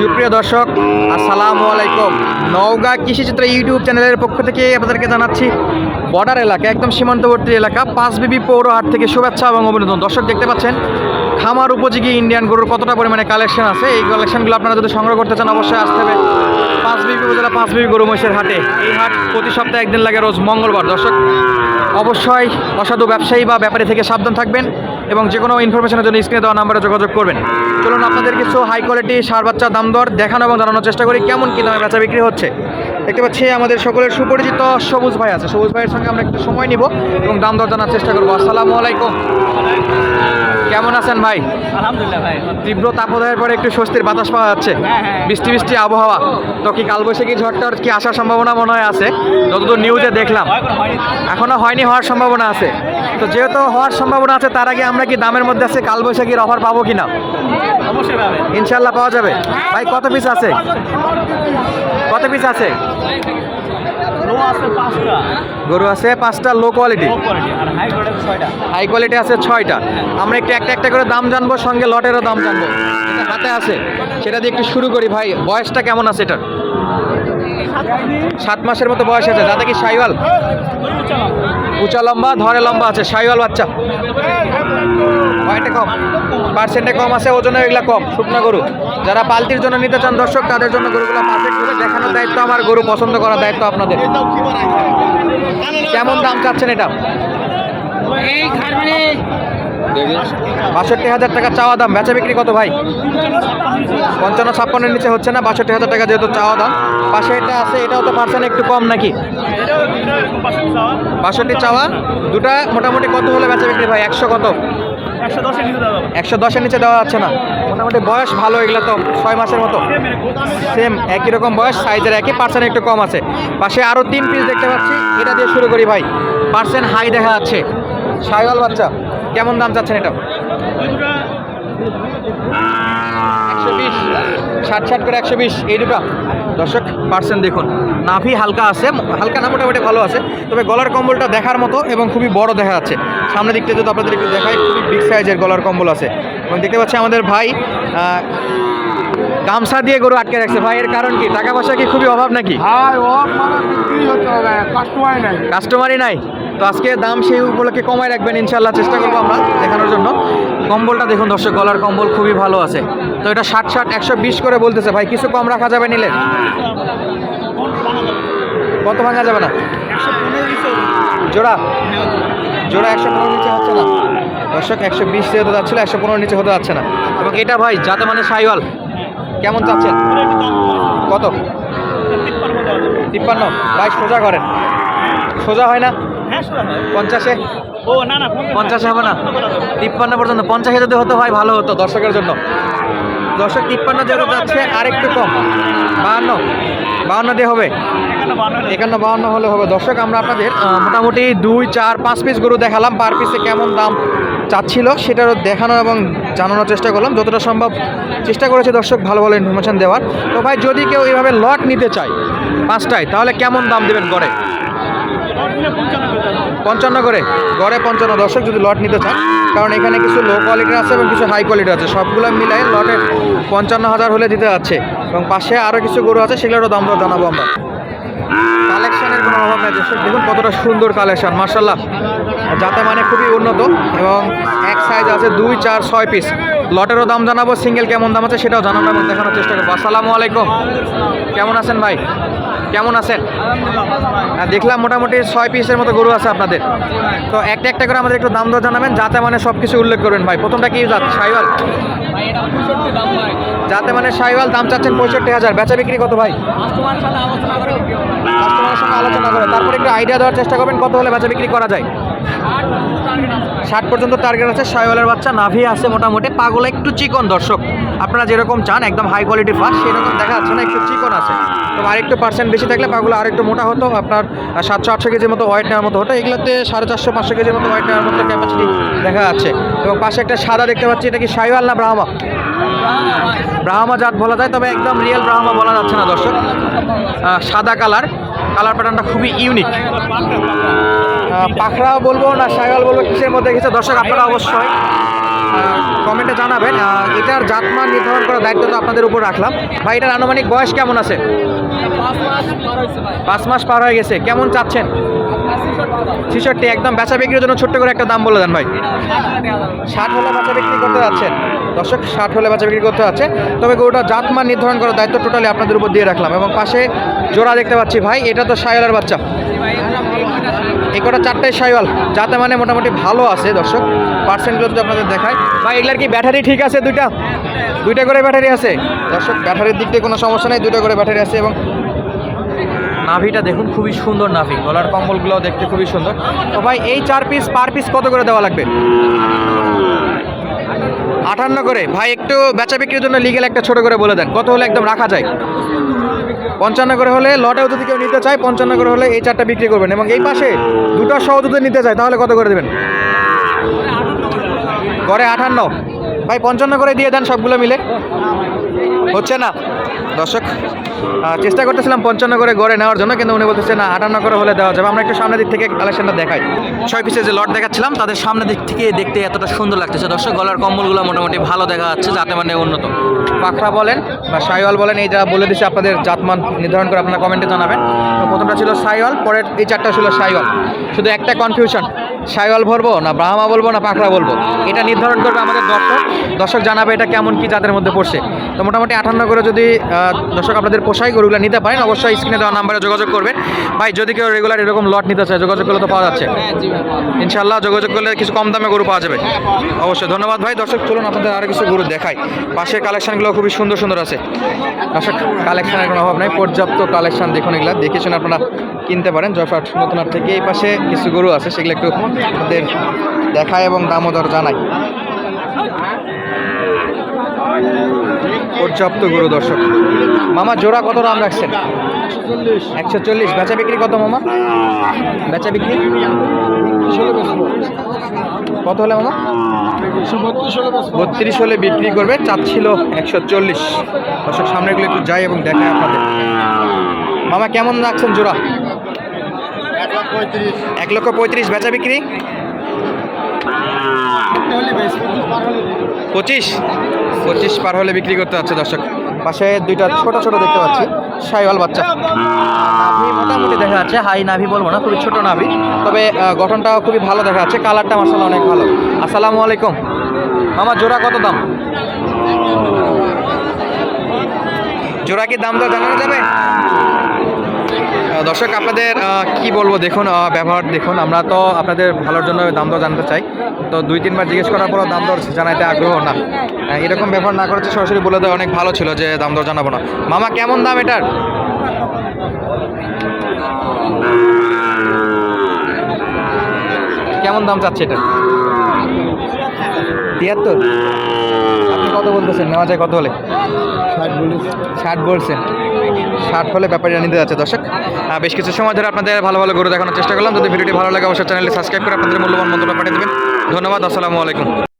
সুপ্রিয় দর্শক, আসসালামু আলাইকুম। নওগাঁ কৃষিচিত্র ইউটিউব চ্যানেলের পক্ষ থেকে আপনাদেরকে জানাচ্ছি, বর্ডার এলাকা, একদম সীমান্তবর্তী এলাকা, পাঁচ বিবি পৌরহাট থেকে শুভেচ্ছা এবং অভিনন্দন। দর্শক, দেখতে পাচ্ছেন, খামার উপযোগী ইন্ডিয়ান গরুর কতটা পরিমাণে কালেকশন আছে? এই কালেকশনগুলো আপনারা যদি সংগ্রহ করতে চান, অবশ্যই আসতে হবে পাঁচ বিবি উপজেলা, পাঁচ বিবি গরু মহিষের হাটে। এই হাট প্রতি সপ্তাহে একদিন লাগে রোজ মঙ্গলবার। দর্শক, অবশ্যই অসাধু ব্যবসায়ী বা ব্যাপারী থেকে সাবধান থাকবেন। এবং যে কোনো ইনফরমেশনের জন্য স্ক্রিনে দেওয়া নাম্বারে যোগাযোগ করবেন। চলুন আপনাদের কিছু হাই কোয়ালিটি সার বাচ্চা দাম দর দেখানো এবং জানানোর চেষ্টা করি কেমন কী দামে বেচা বিক্রি হচ্ছে। দেখতে পাচ্ছি আমাদের সকলের সুপরিচিত সবুজ ভাই আছে। সবুজ ভাইয়ের সঙ্গে আমরা একটু সময় নিব এবং দাম দর জানার চেষ্টা করব। আসসালামু আলাইকুম। কেমন আছেন ভাই? আলহামদুলিল্লাহ ভাই তীব্র তাপদাহের পরে একটু স্বস্তির বাতাস পাওয়া যাচ্ছে। হ্যাঁ, হ্যাঁ। বৃষ্টি বৃষ্টি আবহাওয়া। তো কি কালবৈশাখী ঝড়টার কি আসার সম্ভাবনা মনে হয় আছে? যতদূর নিউজে দেখলাম। এখন হয়নি হওয়ার সম্ভাবনা আছে। তো যেহেতু হওয়ার সম্ভাবনা আছে তার আগে আমরা কি দামের মধ্যে আছে কালবৈশাখীর অফার পাবো কি না ইনশাল্লাহ পাওয়া যাবে। ভাই কত পিস আছে? কত পিস আছে? গরু আছে পাঁচটা। লো কোয়ালিটি হাই কোয়ালিটি আছে ছয়টা। আমরা একটু একটা একটা করে দাম জানব সঙ্গে লটেরও দাম জানব। হাতে আছে। সেটা দিয়ে একটু শুরু করি ভাই বয়সটা কেমন আছে এটার? সাত মাসের মতো বয়স আছে। যাতে কি সাইওয়াল? উঁচা লম্বা, ধরে লম্বা আছে। সাইওয়াল বাচ্চা। কম। পার্সেন্টে কম আছে ওজনে এগুলা কম। শুকনো গরু। যারা পালতির জন্য নিতে চান দর্শক, তাদের জন্য গরুগুলো পারফেক্ট দেখানোর দায়িত্ব আমার গরু, পছন্দ করার দায়িত্ব আপনাদের। কেমন দাম চাচ্ছেন এটা? বাষট্টি হাজার টাকা চাওয়া দাম। বেচা বিক্রি কত ভাই? পঞ্চান্ন, ছাপ্পান্নের নিচে হচ্ছে না, বাষট্টি হাজার টাকা যেহেতু চাওয়া দাম। পাশে এটা আছে, এটাও তো পার্সেন্ট একটু কম নাকি? বাষট্টি চাওয়া, দুটা মোটামুটি কত হলে বেচা বিক্রি ভাই? একশো কত? একশো দশে একশো দশের নিচে দেওয়া যাচ্ছে না। মোটামুটি বয়স ভালো এগুলো তো, ছয় মাসের মতো। সেম একই রকম বয়স সাইজের একই পার্সেন্ট একটু কম আছে। পাশে আরও তিন পিস দেখতে পাচ্ছি, এটা দিয়ে শুরু করি ভাই। পার্সেন্ট হাই দেখা যাচ্ছে। সাইওয়াল বাচ্চা। কেমন দাম চাচ্ছেন এটা? একশো বিশ। ষাট ষাট করে একশো বিশ এই দুটো। দর্শক পার্সেন্ট দেখুন। নাভি হালকা আছে হালকা না মোটামুটি ভালো আছে। তবে গলার কম্বলটা দেখার মতো এবং খুবই বড় দেখা যাচ্ছে। সামনের দিকটা যদি আপনাদের একটু দেখাই খুবই বিগ সাইজের গলার কম্বল আছে। এবং দেখতে পাচ্ছি আমাদের ভাই গামছা দিয়ে গরু আটকে রাখছে। ভাই এর কারণ কি? টাকা পয়সা কি খুবই অভাব নাকি? ও মানে কাস্টমারই নাই। তো আজকে দাম সেই উপলক্ষে কমায় রাখবেন ইনশাল্লাহ চেষ্টা করব আমরা দেখানোর জন্য। কম্বলটা দেখুন দর্শক, গলার কম্বল খুবই ভালো আছে। তো এটা ষাট ষাট, একশো বিশ করে বলতেছে। ভাই, কিছু কম রাখা যাবে নিলে? কত ভাঙা যাবে না? জোড়া? জোড়া একশো পনেরো নিচে হচ্ছে না। দর্শক, একশো বিশ হতে যাচ্ছিল, একশো পনেরো নিচে হতে যাচ্ছে না। এবং এটা ভাই, যাতে মানে সাইওয়াল। কেমন চাচ্ছেন? কত? তিপ্পান্ন। ভাই, সোজা করেন। সোজা হয় না। পঞ্চাশে? ও না না পঞ্চাশে হবে না? তিপ্পান্ন পর্যন্ত। পঞ্চাশে যদি হতো হয় ভালো হতো দর্শকের জন্য। দর্শক তিপ্পান্ন যেহেতু যাচ্ছে আরেকটু কম। বাহান্ন। বাহান্ন দিয়ে হবে। একান্ন বাহান্ন হলে হবে। দর্শক আমরা আপনাদের মোটামুটি দুই চার পাঁচ পিস গরু দেখালাম। পার পিসে কেমন দাম চাচ্ছিল সেটারও দেখানো এবং জানানোর চেষ্টা করলাম। যতটা সম্ভব চেষ্টা করেছি দর্শক ভালো ভালো ইনফরমেশান দেওয়ার। তো ভাই যদি কেউ এইভাবে লট নিতে চায় পাঁচটায় তাহলে কেমন দাম দেবেন গড়ে? পঞ্চান্ন করে। গড়ে পঞ্চান্ন। দর্শক, যদি লট নিতে চান, কারণ এখানে কিছু লো কোয়ালিটির আছে এবং কিছু হাই কোয়ালিটির আছে, সবগুলো মিলাই লটে পঞ্চান্ন হাজার হলে দিতে যাচ্ছে। এবং পাশে আরও কিছু গরু আছে সেগুলোরও দাম দর জানাব আমরা। কালেকশনের কোনো অভাব নেই দর্শক, দেখুন কতটা সুন্দর কালেকশন মার্শাল্লাহ যাতে মানে খুবই উন্নত এবং এক সাইজ আছে দুই, চার, ছয় পিস লটেরও দাম জানাব সিঙ্গেল কেমন দাম আছে সেটাও জানানো এবং দেখানোর চেষ্টা করব। আসসালামু আলাইকুম। কেমন আছেন ভাই? কেমন আছেন? দেখলাম মোটামুটি ছয় পিসের মতো গরু আছে আপনাদের। তো একটা একটা করে আমাদের একটু দাম দর জানাবেন যাতে মানে সব কিছু উল্লেখ করবেন ভাই। প্রথমটা কি জাত? সাইওয়াল? যাতে মানে সাইওয়াল দাম চাচ্ছেন পঁয়ষট্টি হাজার। বেচা বিক্রি কত ভাই? কাস্টমারের সঙ্গে আলোচনা করে। তারপরে একটু আইডিয়া দেওয়ার চেষ্টা করবেন কত হলে বেচা বিক্রি করা যায়? ষাট পর্যন্ত টার্গেট আছে সাইওয়ালের বাচ্চা নাভি আছে মোটামুটি, পাগল একটু চিকন দর্শক। আপনারা যেরকম চান, একদম হাই কোয়ালিটির ফার্স্ট সেরকম দেখা যাচ্ছে না, একটু চিকন আছে। তো আরেকটু পার্সেন্ট বেশি থাকলে পাগুলো আরেকটু মোটা হতো, আপনার সাতশো, আটশো কেজির মতো ওয়েট নেওয়ার মতো হতো, এগুলোতে সাড়ে চারশো, পাঁচশো কেজির মতো ওয়েট নেওয়ার মতো ক্যাপাসিটি দেখা যাচ্ছে। এবং পাশে একটা সাদা দেখতে পাচ্ছি, এটা কি সাইওয়াল না ব্রাহ্মা? ব্রাহ্মা জাত বলা যায়, তবে একদম রিয়েল ব্রাহ্মা বলা যাচ্ছে না দর্শক। সাদা কালার কালার প্যাটার্নটা খুবই ইউনিক পাখরা বলব না সাইওয়াল বলব, কিসের মধ্যে গেছে? দর্শক, আপনারা অবশ্যই কমেন্টে জানাবেন। এটার জাতমান নির্ধারণ করার দায়িত্ব তো আপনাদের উপর রাখলাম। ভাই, এটার আনুমানিক বয়স কেমন আছে? পাঁচ মাস পার হয়ে গেছে। কেমন চাচ্ছেন? ছিষট্টি একদম বেচা বিক্রির জন্য ছোট্ট করে একটা দাম বলে দেন ভাই। ষাট হলে বাচ্চা বিক্রি করতে যাচ্ছেন দর্শক, ষাট হলে বাচ্চা বিক্রি করতে যাচ্ছে। তবে গরুটা জাতমান নির্ধারণ করার দায়িত্ব টোটালি আপনাদের উপর দিয়ে রাখলাম। এবং পাশে জোড়া দেখতে পাচ্ছি ভাই, এটা তো সায়লার বাচ্চা। এই কটা চারটাই সাইওয়াল যাতে মানে মোটামুটি ভালো আছে দর্শক। পার্সেন্টগুলো যদি আপনাদের দেখায় ভাই, এগুলার কি ব্যাটারি ঠিক আছে দুইটা? দুইটা করে ব্যাটারি আছে। দর্শক, ব্যাটারির দিক থেকে কোনো সমস্যা নেই, দুইটা করে ব্যাটারি আছে এবং নাভিটা দেখুন, খুবই সুন্দর নাভি। গলার কম্বলগুলো দেখতে খুবই সুন্দর। তো ভাই, এই চার পিস পার পিস কত করে দেওয়া লাগবে? আটান্ন করে। ভাই, একটু বেচা বিক্রির জন্য লিগেল একটা ছোট করে বলে দেন। কত হলে একদম রাখা যায়? পঞ্চান্ন করে হলে লটেও যদি কেউ নিতে চায়, পঞ্চান্ন করে হলে এই চারটা বিক্রি করবেন। এবং এই পাশে দুটো সহ যদি নিতে চায়, তাহলে কত করে দেবেন? করে আটান্ন। ভাই, পঞ্চান্ন করে দিয়ে দেন সবগুলো মিলে। হচ্ছে না? দর্শক চেষ্টা করতেছিলাম পঞ্চান্ন করে গড়ে নেওয়ার জন্য, কিন্তু উনি বলতেছে, না, আটান্ন করে হলে দেওয়া যাবে। আমরা একটু সামনের দিক থেকে কালেকশনটা দেখাই। ছয় পিসের যে লট দেখাচ্ছিলাম, তাদের সামনের দিক থেকে দেখতে এতটা সুন্দর লাগতেছে। দর্শক, গলার কম্বলগুলো মোটামুটি ভালো দেখা যাচ্ছে, যাতে মানে উন্নত। পাখরা বলেন বা সাইওয়াল বলেন, এই যা বলে দিচ্ছে আপনাদের জাতমান নির্ধারণ করে আপনারা কমেন্টে জানাবেন। প্রথমটা ছিল সাইওয়াল, পরের এই চারটা ছিল সাইওয়াল। শুধু একটা কনফিউশন সাইওয়াল ভরবো না ব্রাহ্মা বলব না পাখরা বলব? এটা নির্ধারণ করবে আমাদের দর্শক। দর্শক জানাবে এটা কেমন, কি যাদের মধ্যে পড়ছে। তো মোটামুটি আটান্ন করে যদি দর্শক আপনাদের পোষাই গরুগুলো নিতে পারেন, অবশ্যই স্ক্রিনে দেওয়া নাম্বারে যোগাযোগ করবেন। ভাই, যদি কেউ রেগুলার এরকম লট নিতে চায়, যোগাযোগ করলে তো পাওয়া যাচ্ছে। ইনশাল্লাহ যোগাযোগ করলে কিছু কম দামে গরু পাওয়া যাবে। অবশ্যই ধন্যবাদ ভাই। দর্শক, চলুন আপনাদের আরও কিছু গরু দেখাই। পাশের কালেকশানগুলো খুবই সুন্দর সুন্দর আছে। দর্শক, কালেকশানের কোনো অভাব নাই। পর্যাপ্ত কালেকশান দেখুন এগুলো। দেখে আপনারা কিনতে পারেন। জয়ফাট নতুনহাট থেকে এই পাশে কিছু গরু আছে, সেগুলো একটু আপনাদের দেখায় এবং দামও দর জানাই পর্যাপ্ত গরু দর্শক। মামা, জোড়া কত দাম রাখছেন? একশো চল্লিশ। বেচা বিক্রি কত মামা? বেচা বিক্রি? কত হলে মামা? বত্রিশ হলে বিক্রি করবে, চাচ্ছিল একশো চল্লিশ। দর্শক সামনেগুলো একটু যাই এবং দেখায় আপনাদের। মামা, কেমন রাখছেন জোড়া? এক লক্ষ পঁয়ত্রিশ। বেচা বিক্রি? পঁচিশ? পঁচিশ পার হলে বিক্রি করতে হচ্ছে দর্শক। পাশে দুইটা ছোট ছোট দেখতে পাচ্ছি। সাইওয়াল বাচ্চা। মোটামুটি দেখা যাচ্ছে। হাই নাভি বলব না, খুবই ছোট নাভি। তবে গঠনটাও খুবই ভালো দেখা যাচ্ছে। কালারটা মার্শাল অনেক ভালো। আসসালামু আলাইকুম। আমার জোড়া কত দাম? জোড়া কি দাম দর জানানো যাবে? দর্শক, আপনাদের কি বলব, দেখুন ব্যবহার দেখুন, আমরা তো আপনাদের ভালোর জন্য দাম দর জানতে চাই। তো দুই, তিনবার জিজ্ঞেস করার পরও দাম দর জানাইতে আগ্রহ না। এরকম ব্যবহার না করেছে সরাসরি বলে দেওয়া অনেক ভালো ছিল যে দাম দর জানাব না। মামা, কেমন দাম এটার? কেমন দাম চাচ্ছে এটা? তিয়াত্তর? কত বলতেছেন? নেওয়া যায় কত হলে? ষাট বলছেন ষাট হলে ব্যাপারটা নিতে যাচ্ছে দর্শক। বেশ কিছু সময় ধরে আপনাদের ভালো ভালো গরু দেখানোর চেষ্টা করলাম। যদি ভিডিওটি ভালো লাগে অবশ্যই চ্যানেলটি সাবস্ক্রাইব করে আপনাদের মূল্যবান মন্তব্য পাঠিয়ে দেবেন। ধন্যবাদ আসসালামু আলাইকুম।